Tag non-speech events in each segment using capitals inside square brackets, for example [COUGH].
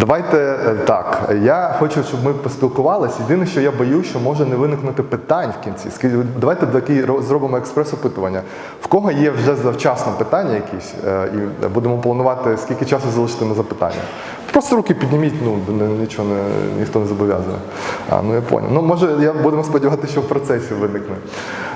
Давайте е, так. Я хочу, щоб ми поспілкувалися. Єдине, що я боюсь, що може не виникнути питань в кінці. Давайте такий ро- зробимо експрес-опитування. В кого є вже завчасно питання якісь, е, і будемо планувати, скільки часу залишити на запитання. Просто руки підніміть, ну нічого не ніхто не зобов'язує. А, ну я поняв. Ну може, я будемо сподіватися, що в процесі виникне.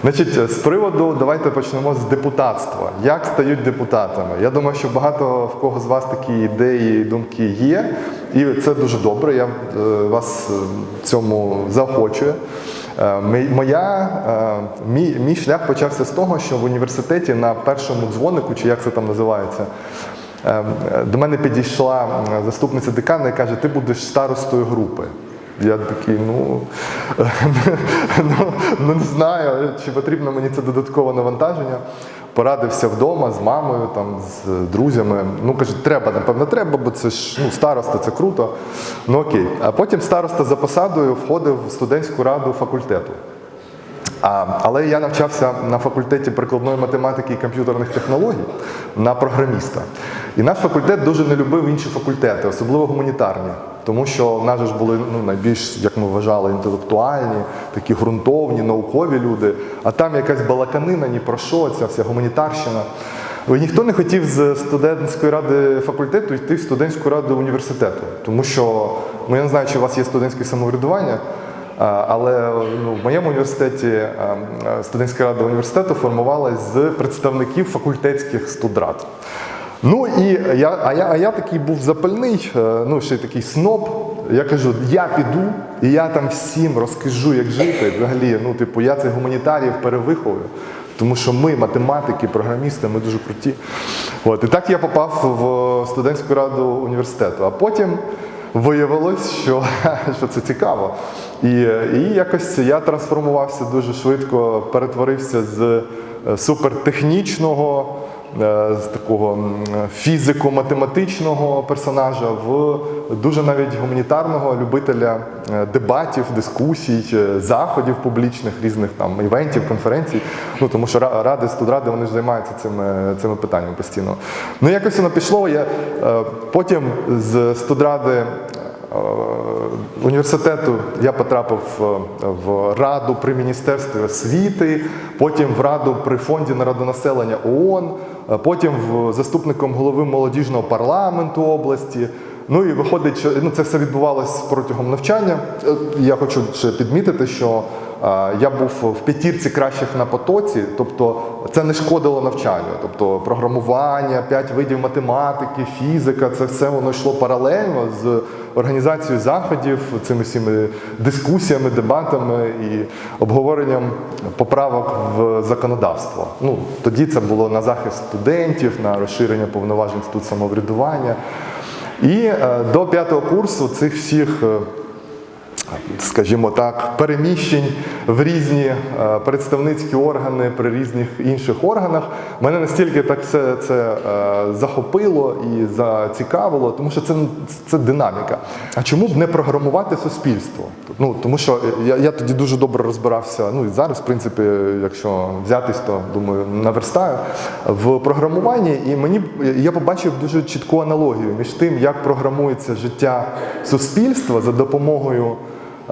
Значить, з приводу давайте почнемо з депутатства. Як стають депутатами? Я думаю, що багато в кого з вас такі ідеї, думки є, і це дуже добре. Я е, вас е, цьому заохочую. Е, Моя, мій, мій шлях почався з того, що в університеті на першому дзвонику, чи як це там називається, до мене підійшла заступниця декана і каже: ти будеш старостою групи. Я такий, ну, [LAUGHS] ну, ну не знаю, чи потрібно мені це додаткове навантаження. Порадився вдома з мамою, там, з друзями. Ну, каже, треба, напевно, треба, бо це ж ну, староста, це круто. Ну окей. А потім староста за посадою входив в студентську раду факультету. А, але я навчався на факультеті прикладної математики і комп'ютерних технологій на програміста. І наш факультет дуже не любив інші факультети, особливо гуманітарні. Тому що в нас ж були ну, найбільш, як ми вважали, інтелектуальні, такі ґрунтовні, наукові люди. А там якась балаканина, ні про що, ця вся гуманітарщина. Ніхто не хотів з студентської ради факультету йти в студентську раду університету. Тому що, ну я не знаю, чи у вас є студентське самоврядування. Але ну, в моєму університеті е, е, студентська рада університету формувалась з представників факультетських студрад. Ну і я, а я, а я такий був запальний, е, ну ще й такий сноб. Я кажу, я піду, і я там всім розкажу, як жити. Взагалі, ну, типу, я цих гуманітаріїв перевиховую. Тому що ми, математики, програмісти, ми дуже круті. От, і так я попав в студентську раду університету. А потім виявилось, що, [LAUGHS] що це цікаво. І, і якось я трансформувався дуже швидко, перетворився з е, супертехнічного, е, з такого фізико-математичного персонажа в дуже навіть гуманітарного любителя е, дебатів, дискусій, заходів публічних, різних там івентів, конференцій. Ну тому що ради, студради вони ж займаються цими, цими питаннями постійно. Ну якось воно пішло. Я потім з студради. Е, Університету я потрапив е, в раду при міністерстві освіти, потім в раду при фонді народонаселення ООН, е, потім в заступником голови молодіжного парламенту області. Ну і виходить, що ну, це все відбувалось протягом навчання. Я хочу ще підмітити, що я був в п'ятірці кращих на потоці, тобто це не шкодило навчанню. Тобто програмування, п'ять видів математики, фізика, це все воно йшло паралельно з організацією заходів, цими всіми дискусіями, дебатами і обговоренням поправок в законодавство. Ну тоді це було на захист студентів, на розширення повноважень інститут самоврядування. І е, до п'ятого курсу цих всіх. Скажімо так, переміщень в різні е, представницькі органи при різних інших органах. Мене настільки так це, це е, захопило і зацікавило, тому що це, це динаміка. А чому б не програмувати суспільство? Ну, тому що я, я тоді дуже добре розбирався, ну і зараз, в принципі, якщо взятись, то думаю, наверстаю в програмуванні, і мені я побачив дуже чітку аналогію між тим, як програмується життя суспільства за допомогою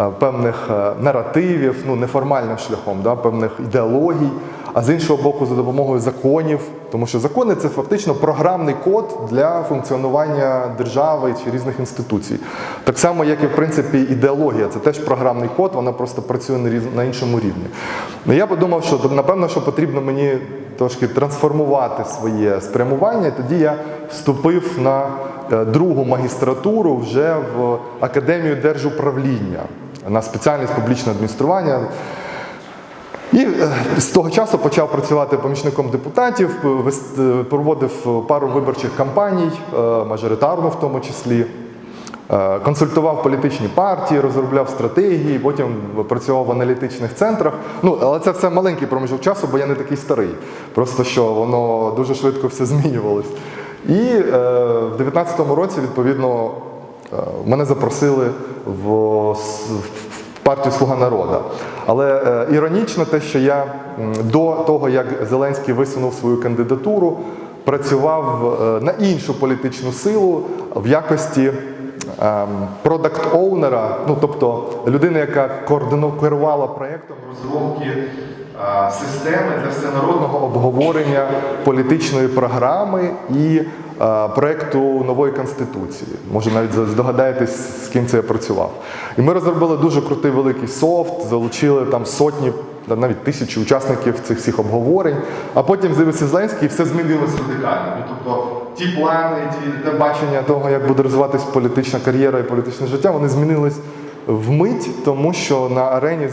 певних е, наративів, ну неформальним шляхом, да, певних ідеологій, а з іншого боку, за допомогою законів, тому що закони це фактично програмний код для функціонування держави чи різних інституцій. Так само, як і в принципі ідеологія, це теж програмний код, вона просто працює на іншому рівні. Ну, я подумав, що напевно, що потрібно мені трошки трансформувати своє спрямування. Тоді я вступив на е, другу магістратуру вже в академію держуправління на спеціальність публічне адміністрування. І е, з того часу почав працювати помічником депутатів, е, проводив пару виборчих кампаній, е, мажоритарну в тому числі. Консультував політичні партії, розробляв стратегії, потім працював в аналітичних центрах. Ну, але це все маленький проміжок часу, бо я не такий старий. Просто що воно дуже швидко все змінювалось. І в 2019 році, відповідно, мене запросили в, в партію Слуга народу. Але е, іронічно те, що я до того, як Зеленський висунув свою кандидатуру, працював е, на іншу політичну силу в якості продакт оунера ну тобто людина, яка керувала проєктом розробки е, системи для всенародного обговорення політичної програми і е, проєкту нової конституції. Може навіть здогадаєтесь, з ким це я працював. І ми розробили дуже крутий великий софт, залучили там сотні навіть тисячі учасників цих всіх обговорень. А потім з'явився Зеленський і все змінилося радикально. Ну, тобто ті плани, ті те бачення того, як буде розвиватись політична кар'єра і політичне життя, вони змінились вмить, тому що на арені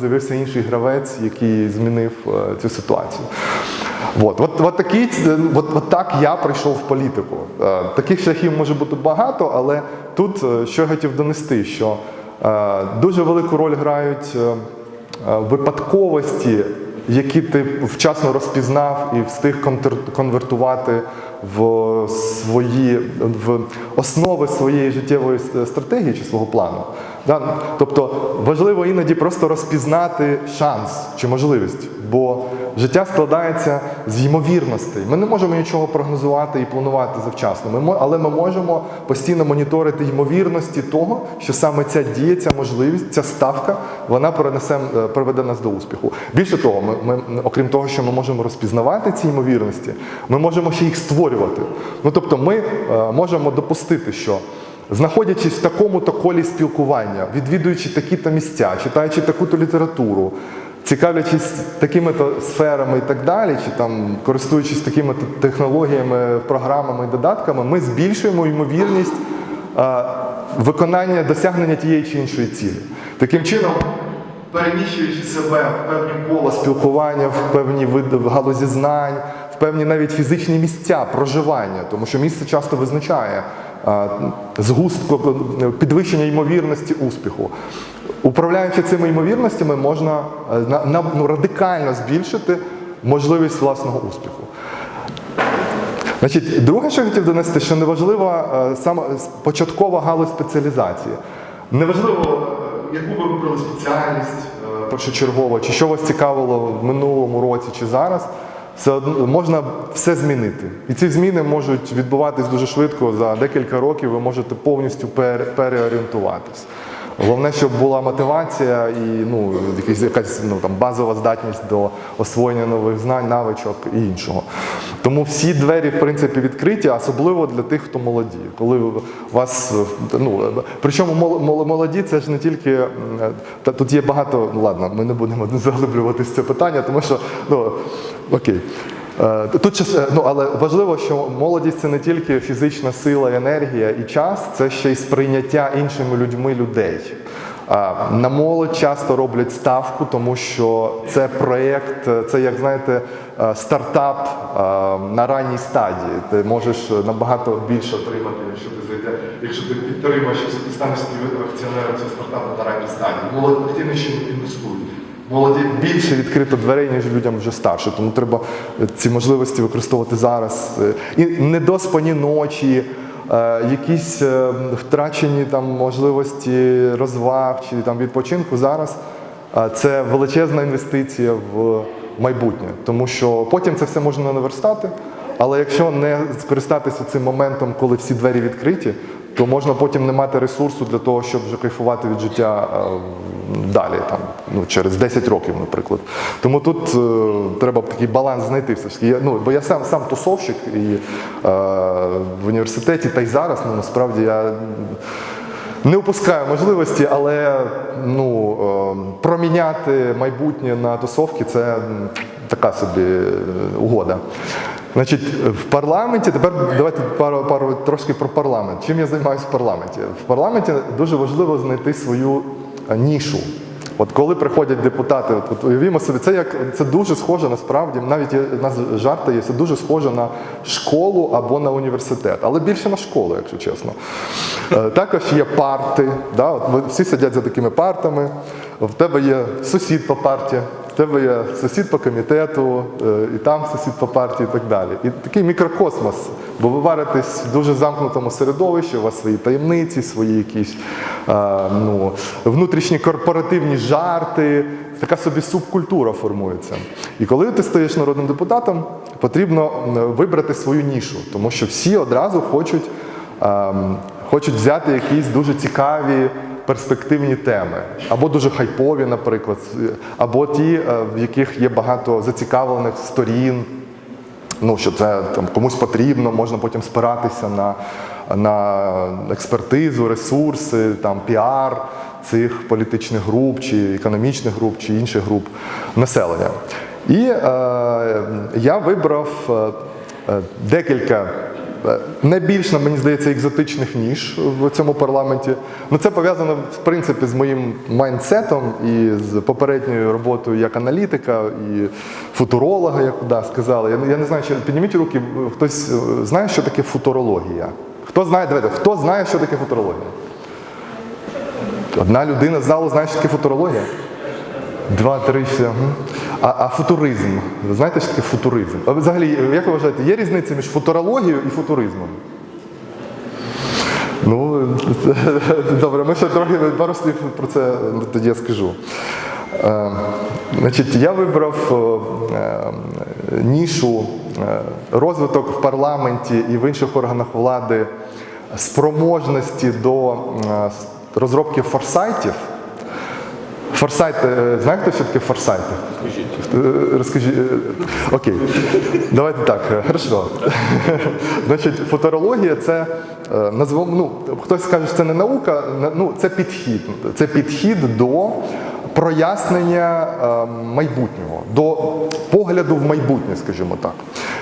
з'явився інший гравець, який змінив е, цю ситуацію. От, от, от, такий, от, от так я прийшов в політику. Е, Таких шляхів може бути багато, але тут е, що я хотів донести, що е, дуже велику роль грають випадковості, які ти вчасно розпізнав і встиг конвертувати в свої в основи своєї життєвої стратегії чи свого плану. Тобто важливо іноді просто розпізнати шанс чи можливість, бо життя складається з ймовірностей. Ми не можемо нічого прогнозувати і планувати завчасно. Але ми можемо постійно моніторити ймовірності того, що саме ця дія, ця можливість, ця ставка, вона перенесе, е, приведе нас до успіху. Більше того, ми, ми, окрім того, що ми можемо розпізнавати ці ймовірності, ми можемо ще їх створювати. Ну тобто, ми е, можемо допустити, що знаходячись в такому-то колі спілкування, відвідуючи такі-то місця, читаючи таку-то літературу, цікавлячись такими-то сферами і так далі, чи там користуючись такими технологіями, програмами і додатками, ми збільшуємо ймовірність виконання досягнення тієї чи іншої цілі. Таким чином, переміщуючи себе в певні кола спілкування, в певні види галузі знань, в певні навіть фізичні місця проживання, тому що місце часто визначає згустку підвищення ймовірності успіху. Управляючи цими ймовірностями, можна е, ну, радикально збільшити можливість власного успіху. Значить, друге, що я хотів донести, що неважлива е, саме початкова галузь спеціалізації. Неважливо, е, яку ви вибрали спеціальність першочергово, чи що вас цікавило в минулому році, чи зараз, все одно можна все змінити. І ці зміни можуть відбуватись дуже швидко. За декілька років ви можете повністю пере- переорієнтуватись. Головне, щоб була мотивація і ну, якась, якась ну, там, базова здатність до освоєння нових знань, навичок і іншого. Тому всі двері, в принципі, відкриті, особливо для тих, хто молоді. Коли вас, ну, причому мол- мол- молоді, це ж не тільки, та, тут є багато, ну ладно, ми не будемо [LAUGHS] заглиблюватися це питання, тому що, ну, окей. Е, Тут е, ну, але важливо, що молодість це не тільки фізична сила, енергія і час, це ще й сприйняття іншими людьми людей. На молодь часто роблять ставку, тому що це проєкт, е, це як знаєте, е, стартап е, на ранній стадії. Ти можеш набагато більше отримати, якщо ти зайде, якщо ти підтримаєш, якщо ти станеш співакціонером цього стартапу на ранній стадії. Молоді активно ще інвестують. Молоді більше відкрито дверей, ніж людям вже старше. Тому треба ці можливості використовувати зараз. І недоспані ночі, е, якісь е, втрачені там можливості розваг чи там відпочинку зараз. е, Це величезна інвестиція в майбутнє, тому що потім це все можна наверстати. Але якщо не скористатися цим моментом, коли всі двері відкриті, то можна потім не мати ресурсу для того, щоб вже кайфувати від життя далі, там, ну, через 10 років, наприклад. Тому тут е, треба такий баланс знайти все. Я, ну, бо я сам сам тусовщик і е, в університеті, та й зараз, ну насправді я. Не упускаю можливості, але ну, е, проміняти майбутнє на тусовки це така собі е, угода. Значить, в парламенті, тепер давайте пару, пару трошки про парламент. Чим я займаюся в парламенті? В парламенті дуже важливо знайти свою е, нішу. От коли приходять депутати, от, от уявімо собі, це як це дуже схоже насправді, навіть є, у нас жарти є, це дуже схоже на школу або на університет, але більше на школу, якщо чесно. Е, Також є парти, да, от всі сидять за такими партами, в тебе є сусід по парті, в тебе є сусід по комітету, е, і там сусід по партії і так далі. І такий мікрокосмос, бо ви варитесь в дуже замкнутому середовищі, у вас свої таємниці, свої якісь е, ну, внутрішні корпоративні жарти, така собі субкультура формується. І коли ти стаєш народним депутатом, потрібно вибрати свою нішу, тому що всі одразу хочуть. ем, хочуть взяти якісь дуже цікаві перспективні теми, або дуже хайпові, наприклад, або ті, е, в яких є багато зацікавлених сторін. Ну, що це там комусь потрібно, можна потім спиратися на, на експертизу, ресурси, там піар цих політичних груп, чи економічних груп, чи інших груп населення. І е, я вибрав е, е, декілька е, найбільш, мені здається, екзотичних ніж в цьому парламенті. Ну, це пов'язано в принципі з моїм майндсетом і з попередньою роботою як аналітика і футуролога, як да, сказали. Я, не- я не знаю, чи підніміть руки, хтось е, знає, що таке футурологія? Хто знає, давайте, хто знає, що таке футурологія? Одна людина з залу знає, що таке футурологія? Два, три, все. А, а футуризм. Ви знаєте, що таке футуризм? Взагалі, як ви вважаєте, є різниця між футурологією і футуризмом? Ну, [LAUGHS] добре, ми ще трохи пару слів про це тоді я скажу. Е, значить, я вибрав е, е, нішу е, розвиток в парламенті і в інших органах влади спроможності до е, розробки форсайтів. Форсайт, е, знаєте, хто що таке форсайти? Розкажіть. Розкажіть. е, Окей. Давайте так, е, хорошо. [LAUGHS] Значить, футурологія це е, назвемо, ну, хтось скаже, що це не наука, ну, це підхід. Це підхід до прояснення е, майбутнього, до погляду в майбутнє, скажімо так.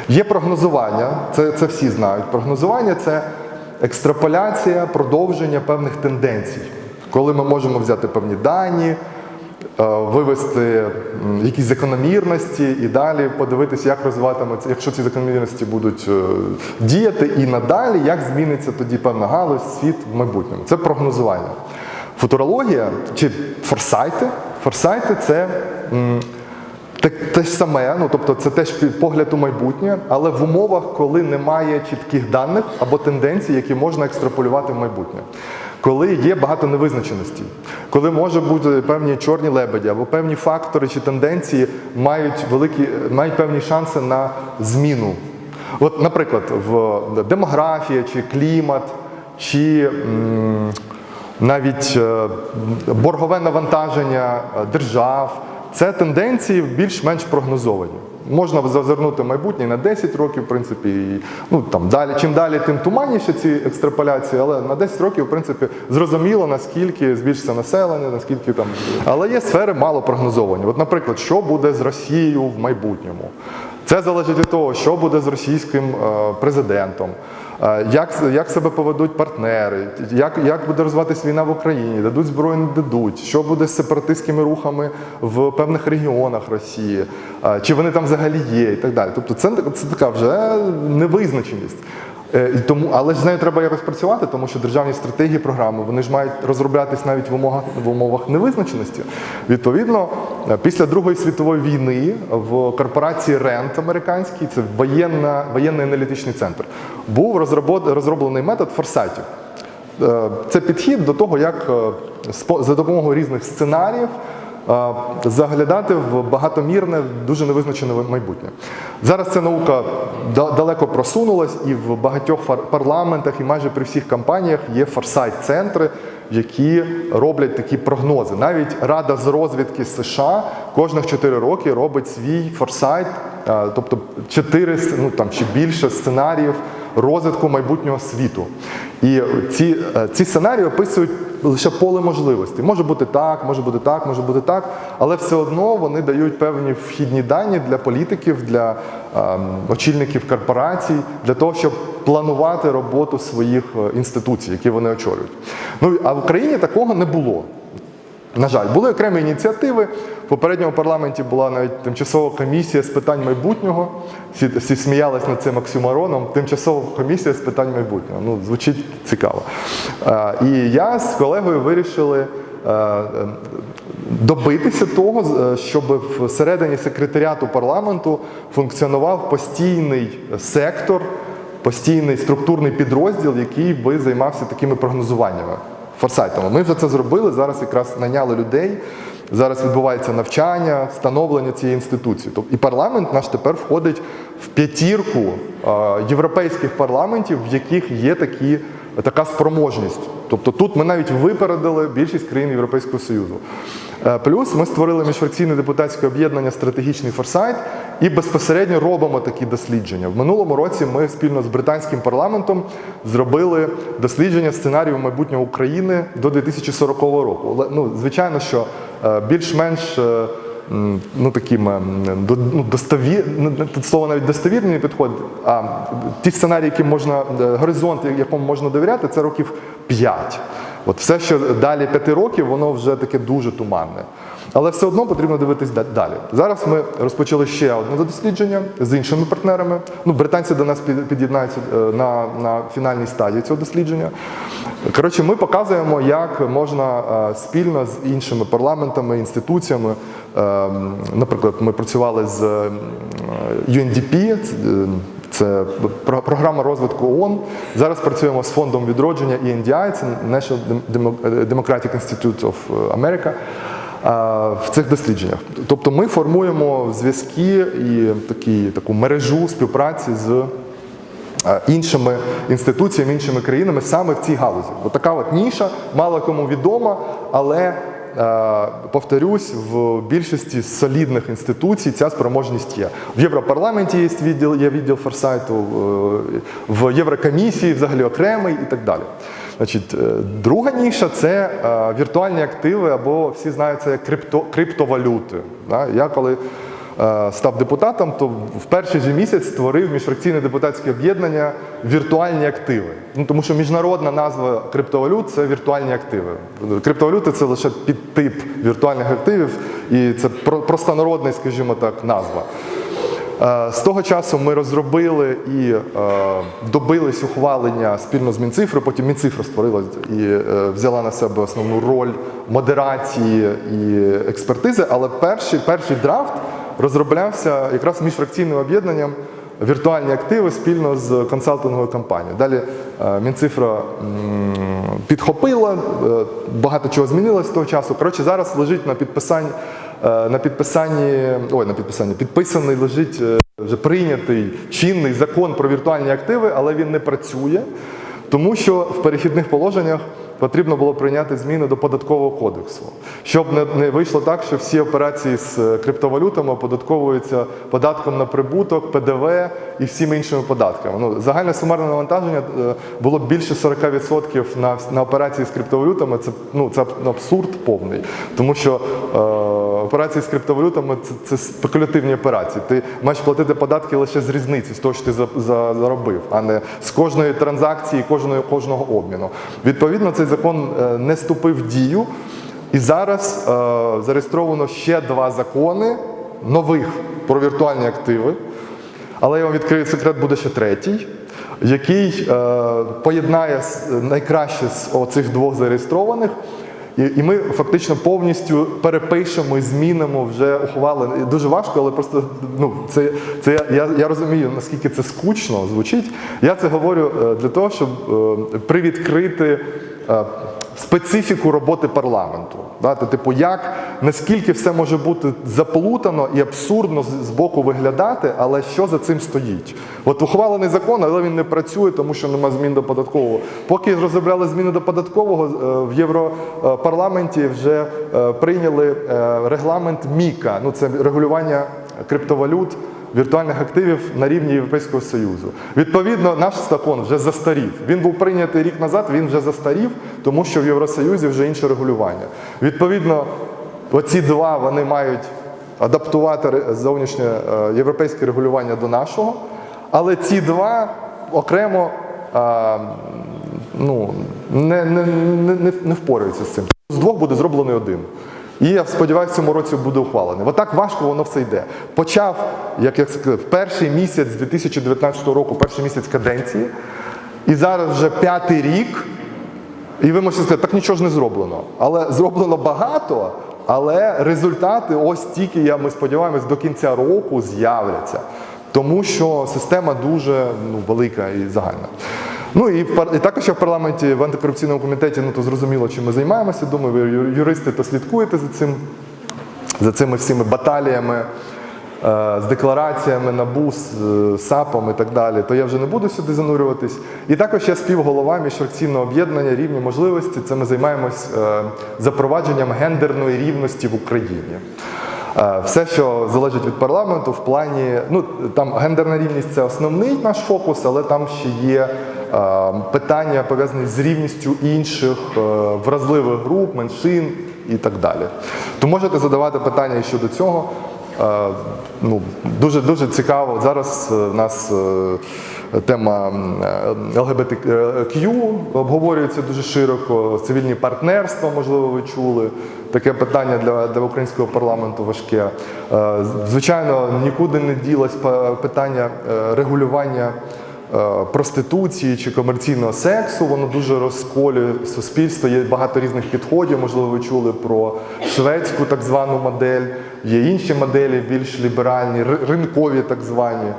Є прогнозування, це, це всі знають. Прогнозування це екстраполяція, продовження певних тенденцій. Коли ми можемо взяти певні дані, е, вивести якісь закономірності і далі подивитися, як розвиватиметься, якщо ці закономірності будуть е, діяти, і надалі, як зміниться тоді певна галузь, світ в майбутньому. Це прогнозування. Футурологія чи форсайти. Форсайти це те, ж саме, ну тобто це теж погляд у майбутнє, але в умовах, коли немає чітких даних або тенденцій, які можна екстраполювати в майбутнє. Коли є багато невизначеностей, коли може бути певні чорні лебеді або певні фактори чи тенденції мають великі, мають певні шанси на зміну. От, наприклад, в демографія чи клімат, чи навіть е, боргове навантаження е, держав. Це тенденції більш-менш прогнозовані. Можна зазирнути майбутнє на 10 років, в принципі, і, ну там далі. Чим далі, тим туманніше ці екстраполяції, але на 10 років, в принципі, зрозуміло, наскільки збільшиться населення, наскільки там. Але є сфери мало прогнозовані. От, наприклад, що буде з Росією в майбутньому? Це залежить від того, що буде з російським е, президентом. Як, як себе поведуть партнери, як, як буде розвиватися війна в Україні, дадуть зброю, не дадуть, що буде з сепаратистськими рухами в певних регіонах Росії, чи вони там взагалі є, і так далі. Тобто це, це така вже невизначеність. Е, Тому, але ж з нею треба якось працювати, тому що державні стратегії, програми вони ж мають розроблятись навіть в умовах, в умовах невизначеності. Відповідно, е, після Другої світової війни в корпорації Рент американській, це воєнна, воєнний аналітичний центр, був розроблений метод форсайтів. Е, Це підхід до того, як за допомогою різних сценаріїв заглядати в багатомірне, дуже невизначене майбутнє. Зараз ця наука далеко просунулась, і в багатьох парламентах, і майже при всіх кампаніях є форсайт-центри, які роблять такі прогнози. Навіть Рада з розвідки США кожних 4 роки робить свій форсайт, е, тобто 4 ну, там, чи більше сценаріїв розвитку майбутнього світу. І ці, е, ці сценарії описують лише поле можливостей. Може бути так, може бути так, може бути так, але все одно вони дають певні вхідні дані для політиків, для ем, очільників корпорацій, для того, щоб планувати роботу своїх е, інституцій, які вони очолюють. Ну а в Україні такого не було. На жаль, були окремі ініціативи. В попередньому парламенті була навіть тимчасова комісія з питань майбутнього. Всі, всі сміялись над цим оксюмароном. Тимчасова комісія з питань майбутнього. Ну, звучить цікаво. Е, І я з колегою вирішили е, е, добитися того, щоб всередині секретаріату парламенту функціонував постійний сектор, постійний структурний підрозділ, який би займався такими прогнозуваннями форсайтами. Ми вже це зробили. Зараз якраз наняли людей. Зараз відбувається навчання, встановлення цієї інституції. Тобто і парламент наш тепер входить в п'ятірку європейських парламентів, в яких є такі така спроможність. Тобто тут ми навіть випередили більшість країн Європейського Союзу. Е, Плюс ми створили міжфракційне депутатське об'єднання Стратегічний форсайт і безпосередньо робимо такі дослідження. В минулому році ми спільно з британським парламентом зробили дослідження сценарію майбутнього України до 2040 року. Ну, звичайно, що е, більш-менш. Ну, таким ем, ну, достовір... ну, слово навіть достовірні не підходить, а ті сценарії, які можна, е, горизонт, якому можна довіряти, це років 5. От все, що далі 5 років, воно вже таке дуже туманне. Але все одно потрібно дивитись далі. Зараз ми розпочали ще одне дослідження з іншими партнерами. Ну, британці до нас під'єднаються е, на, на фінальній стадії цього дослідження. Коротше, ми показуємо, як можна е, спільно з іншими парламентами, інституціями. е, Наприклад, ми працювали з UNDP, це, е, про- програма розвитку ООН. Зараз працюємо з фондом відродження ENDI, це National Democratic Institute of America. В цих дослідженнях. Тобто ми формуємо зв'язки і такі, таку мережу співпраці з іншими інституціями, іншими країнами саме в цій галузі. От така от ніша, мало кому відома, але повторюсь, в більшості солідних інституцій ця спроможність є. В Європарламенті є відділ, є відділ форсайту, е, в Єврокомісії взагалі окремий і так далі. Значить, е, друга ніша це е, віртуальні активи, або всі знають це як крипто, криптовалюти. Я коли е, став депутатом, то в перший же місяць створив міжфракційне депутатське об'єднання віртуальні активи. Ну, тому що міжнародна назва криптовалют це віртуальні активи. Криптовалюти це лише підтип віртуальних активів, і це про- простонародний, скажімо так, назва. Е, З того часу ми розробили і е, добились ухвалення спільно з Мінцифрою. Потім Мінцифра створила і е, взяла на себе основну роль модерації і експертизи. Але перший, перший драфт розроблявся якраз міжфракційним об'єднанням віртуальні активи спільно з консалтинговою компанією. Далі Мінцифра підхопила, багато чого змінилось з того часу. Коротше, зараз лежить на підписанні. Е, На підписанні, ой, на підписанні, підписаний лежить е, вже прийнятий чинний закон про віртуальні активи, але він не працює, тому що в перехідних положеннях потрібно було прийняти зміни до податкового кодексу, щоб не, вийшло так, що всі операції з е, криптовалютами оподатковуються податком на прибуток, ПДВ і всіми іншими податками. Ну, загальне сумарне навантаження е, було більше 40% на, на операції з криптовалютами. Це, ну, це абсурд повний, тому що е, операції з криптовалютами це, це спекулятивні операції. Ти маєш платити податки лише з різниці, з того, що ти за, за, заробив, а не з кожної транзакції, кожної, кожного обміну. Відповідно, цей закон е, не вступив в дію. І зараз е, зареєстровано ще два закони нових про віртуальні активи. Але я вам відкрию секрет, буде ще третій, який е, поєднає найкраще з оцих двох зареєстрованих. І, ми фактично повністю перепишемо і змінимо вже ухвали. Дуже важко, але просто ну, це, це я, я, розумію, наскільки це скучно звучить. Я це говорю для того, щоб привідкрити специфіку роботи парламенту. Типу, як наскільки все може бути заплутано і абсурдно з- боку виглядати, але що за цим стоїть? От ухвалений закон, але він не працює, тому що нема змін до податкового. Поки розробляли зміни до податкового, е, в Європарламенті вже е, прийняли е, регламент МІКа. Ну це регулювання криптовалют віртуальних активів на рівні Європейського Союзу. Відповідно, наш закон вже застарів. Він був прийнятий рік назад, він вже застарів, тому що в Євросоюзі вже інше регулювання. Відповідно, оці два вони мають адаптувати зовнішнє е, європейське регулювання до нашого, але ці два окремо ну, не, не, не, не впораються з цим. З двох буде зроблений один. І я сподіваюся, цьому році буде ухвалений. Отак важко воно все йде. Почав, як я сказав, перший місяць 2019 року, перший місяць каденції, і зараз вже п'ятий рік. І ви можете сказати, так нічого ж не зроблено. Але зроблено багато, але результати ось тільки, я, ми сподіваємось, до кінця року з'являться. Тому що система дуже ну, велика і загальна. Ну і, і також я в парламенті в антикорупційному комітеті ну, то зрозуміло, чим ми займаємося. Думаю, ви юристи то слідкуєте за цим, за цими всіми баталіями. з деклараціями НАБУ, з е, САПом і так далі, то я вже не буду сюди занурюватись. І також я співголова міжфракційного об'єднання рівні можливості. Це ми займаємось е, запровадженням гендерної рівності в Україні. Е, Все, що залежить від парламенту, в плані ну там гендерна рівність це основний наш фокус, але там ще є е, питання пов'язані з рівністю інших е, вразливих груп, меншин і так далі. То можете задавати питання щодо цього. Е, Ну, дуже дуже цікаво. Зараз е, в нас е, тема е, обговорюється дуже широко. Цивільні партнерства, можливо, ви чули. Таке питання для, для українського парламенту важке. Е, Звичайно, нікуди не ділось питання е, регулювання е, проституції чи комерційного сексу. Воно дуже розколює суспільство. Є багато різних підходів. Можливо, ви чули про шведську так звану модель. Є інші моделі, більш ліберальні, ринкові так звані.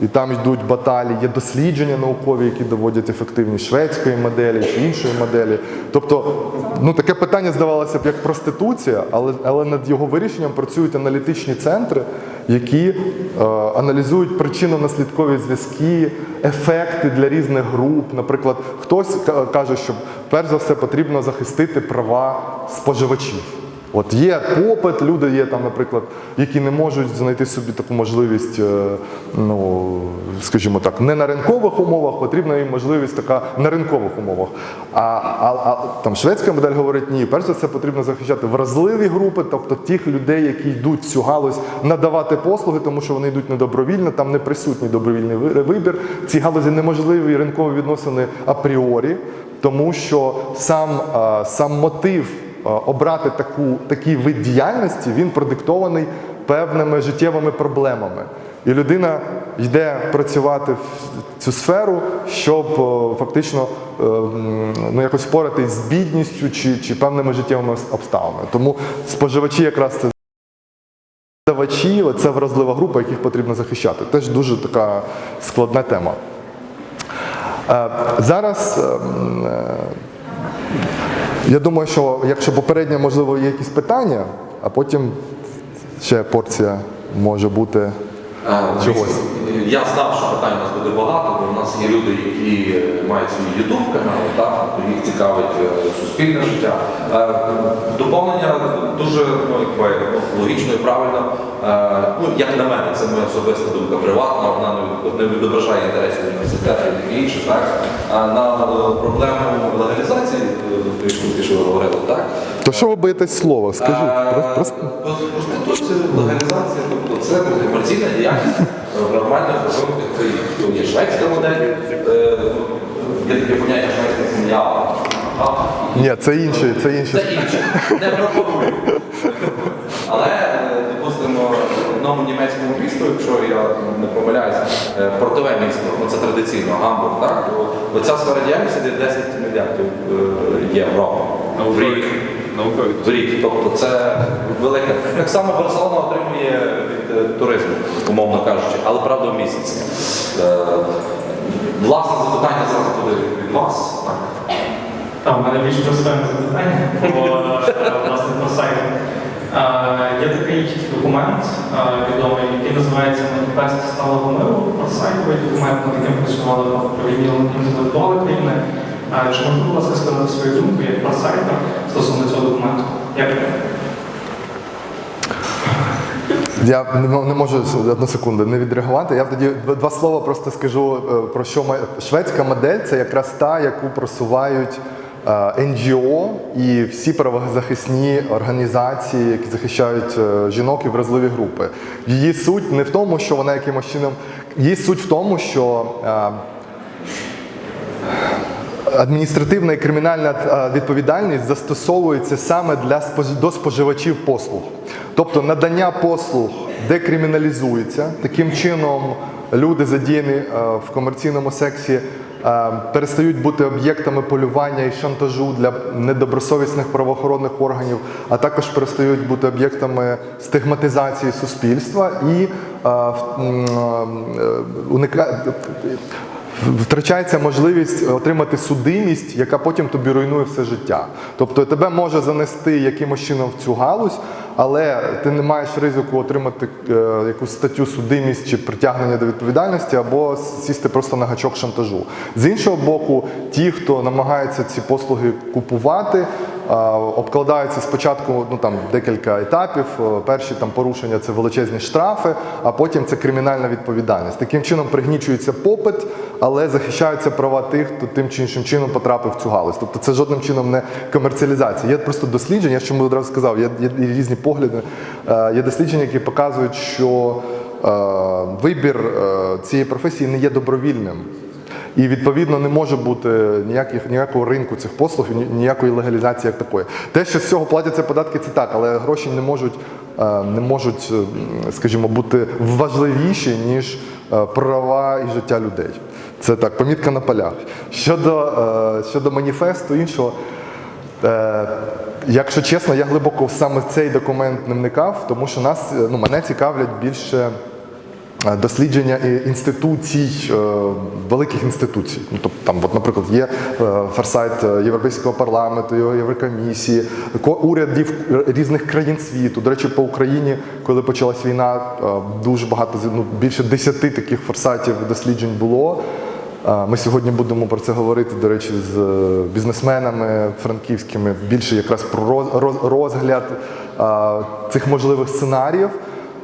І там йдуть баталії, є дослідження наукові, які доводять ефективність шведської моделі чи іншої моделі. Тобто, ну таке питання здавалося б як проституція, але, але над його вирішенням працюють аналітичні центри, які е, аналізують причинно-наслідкові зв'язки, ефекти для різних груп. Наприклад, хтось каже, що перш за все потрібно захистити права споживачів. От є попит, люди є там, наприклад, які не можуть знайти собі таку можливість, е, ну скажімо так, не на ринкових умовах, потрібна їм можливість така на ринкових умовах. А, а, а там шведська модель говорить, ні, перш за все потрібно захищати вразливі групи, тобто тих людей, які йдуть в цю галузь надавати послуги, тому що вони йдуть недобровільно, там не присутній добровільний вибір. В цій галузі неможливі ринкові відносини апріорі, тому що сам, е, сам мотив обрати таку, такий вид діяльності, він продиктований певними життєвими проблемами. І людина йде працювати в цю сферу, щоб е, фактично е, ну, якось впоратись з бідністю чи, чи певними життєвими обставинами. Тому споживачі якраз це Давачі, це вразлива група, яких потрібно захищати. Теж дуже така складна тема. Е, Зараз ем, е, я думаю, що якщо попередньо, можливо, є якісь питання, а потім ще порція може бути чогось. Я знав, що питань у нас буде багато, бо у нас є люди, які мають свій YouTube канал, так, тобто їх цікавить е, суспільне життя. Е, Доповнення дуже ну, якби, логічно і правильно. Е, Ну, як на мене, це моя особиста думка приватна, вона не- відображає інтересів університету і. Так? На проблему легалізації, яку ти що говорили, так? То що ви боїтесь слова? Скажіть, Про- просто Проституцію, легалізація, тобто це комерційна діяльність в нормальних розробних країнах. То є шведська модель, е, є таке поняття шведська сім'я. Так? ні, це інше, це інше. Це інше, не пропоную. Але, е, допустимо, в одному німецькому місту, якщо я не помиляюся, е, портове місто, ну це традиційно, Гамбург, так? Оця сфера діяльності де 10 мільярдів е, євро в рік. Наукові. В рік. Тобто це велике. Так само Барселона отримує від туризму, умовно кажучи, але правда в місяці. Власне запитання зараз буде від вас. Там в мене більш просте запитання, бо е, власне про сайт. Е, Є такий документ е, відомий, який називається Маніфест сталого миру. Просайтовий документ, над яким працювали провідні інтелектуали країни. Чи можна, будь ласка, сказати свою думку як просайтер стосовно цього документу? Як? Я не можу одну секунду не відреагувати. Я тоді два слова просто скажу про що шведська модель це якраз та, яку просувають е, NGO і всі правозахисні організації, які захищають е, жінок і вразливі групи. Її суть не в тому, що вона якимось чином. Її суть в тому, що е, адміністративна і кримінальна відповідальність застосовується саме для до споживачів послуг. Тобто надання послуг декриміналізується. Таким чином люди задіяні в комерційному сексі перестають бути об'єктами полювання і шантажу для недобросовісних правоохоронних органів, а також перестають бути об'єктами стигматизації суспільства і е, е, втрачається можливість отримати судимість, яка потім тобі руйнує все життя. Тобто тебе може занести якимось чином в цю галузь, але ти не маєш ризику отримати е, якусь статтю судимість чи притягнення до відповідальності, або сісти просто на гачок шантажу. З іншого боку, ті, хто намагається ці послуги купувати, обкладаються спочатку ну, там, декілька етапів. Е, Перші там, порушення це величезні штрафи, а потім це кримінальна відповідальність. Таким чином пригнічується попит, але захищаються права тих, хто тим чи іншим чином потрапив в цю галузь. Тобто це жодним чином не комерціалізація. Є просто дослідження, я чому одразу сказав, є, є різні погляди. Е, Є дослідження, які показують, що е, вибір е, цієї професії не є добровільним. І відповідно не може бути ніяких ніякого ринку цих послуг, ніякої легалізації як такої. Те, що з цього платяться податки, це так, але гроші не можуть, е, не можуть, е, скажімо, бути важливіші ніж е, права і життя людей. Це так, помітка на полях. Щодо, щодо маніфесту іншого. Якщо чесно, я глибоко в саме цей документ не вникав, тому що нас, ну, мене цікавлять більше дослідження інституцій, е, великих інституцій. Ну, тобто, там, от, наприклад, є е, форсайт е, Європейського парламенту, Єврокомісії, ко- урядів різних країн світу. До речі, по Україні, коли почалась війна, е, дуже багато, ну, більше десяти таких форсайтів досліджень було. Ми сьогодні будемо про це говорити, до речі, з е, бізнесменами франківськими, більше якраз про роз- роз- розгляд цих можливих сценаріїв.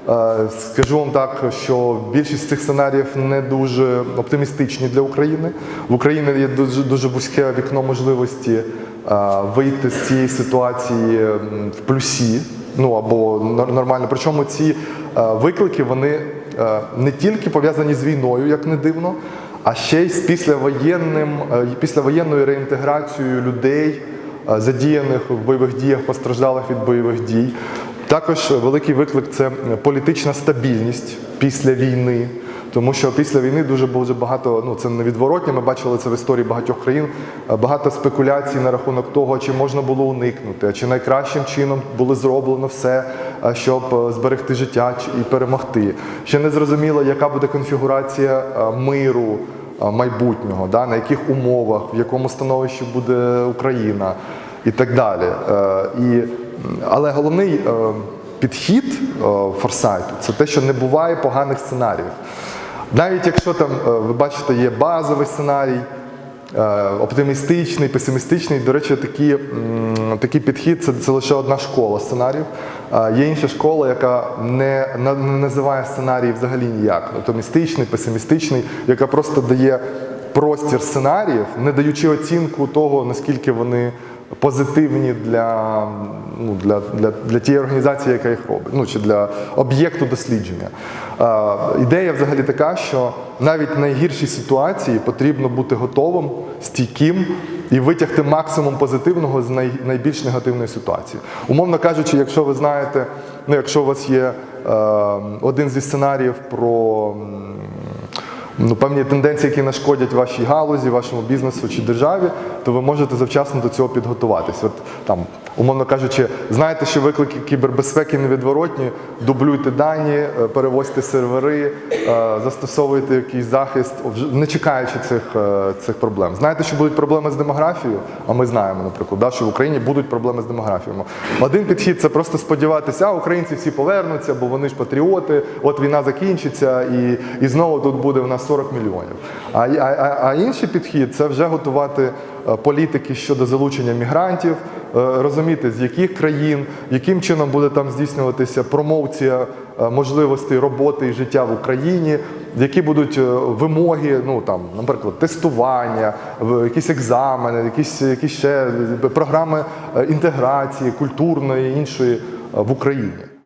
Е, Скажу вам так, що більшість цих сценаріїв не дуже оптимістичні для України. В Україні є дуже, дуже вузьке вікно можливості е, вийти з цієї ситуації в плюсі, ну або нормально. Причому ці е, виклики вони не тільки пов'язані з війною, як не дивно, а ще й з післявоєнним, післявоєнною реінтеграцією людей, задіяних в бойових діях, постраждалих від бойових дій. Також великий виклик це політична стабільність після війни. Тому що після війни дуже дуже багато, ну це невідворотне, ми бачили це в історії багатьох країн. Багато спекуляцій на рахунок того, чи можна було уникнути, чи найкращим чином було зроблено все, щоб е, зберегти життя і перемогти. Ще не зрозуміло, яка буде конфігурація е, миру е, майбутнього, да, на яких умовах, в якому становищі буде Україна і так далі. І, але головний е, підхід е, форсайту це те, що не буває поганих сценаріїв. Навіть якщо там, е, ви бачите, є базовий сценарій, оптимістичний, песимістичний. До речі, такі, такий підхід це, це лише одна школа сценаріїв. Є інша школа, яка не, не називає сценарії взагалі ніяк. Оптимістичний, песимістичний, яка просто дає простір сценаріїв, не даючи оцінку того, наскільки вони позитивні для, ну, для, для, для тієї організації, яка їх робить, ну чи для об'єкту дослідження. Е, ідея взагалі така, що навіть в найгіршій ситуації потрібно бути готовим, стійким і витягти максимум позитивного з най, найбільш негативної ситуації. Умовно кажучи, якщо ви знаєте, ну якщо у вас є е, один зі сценаріїв про. Ну, певні тенденції, які нашкодять вашій галузі, вашому бізнесу чи державі, то ви можете завчасно до цього підготуватись. От там, умовно кажучи, знаєте, що виклики кібербезпеки невідворотні, дублюйте дані, е, перевозьте сервери, е, застосовуйте якийсь захист, не чекаючи цих, е, цих проблем. Знаєте, що будуть проблеми з демографією? А ми знаємо, наприклад, да, що в Україні будуть проблеми з демографією. Один підхід це просто сподіватися, а українці всі повернуться, бо вони ж патріоти, от війна закінчиться і, і знову тут буде в нас 40 мільйонів. А, а, а, інший підхід це вже готувати е, політики щодо залучення мігрантів, е, розуміти, з яких країн, яким чином буде там здійснюватися промоція е, можливостей роботи і життя в Україні, які будуть вимоги, ну там, наприклад, тестування, якісь екзамени, якісь, якісь ще програми інтеграції культурної іншої в Україні.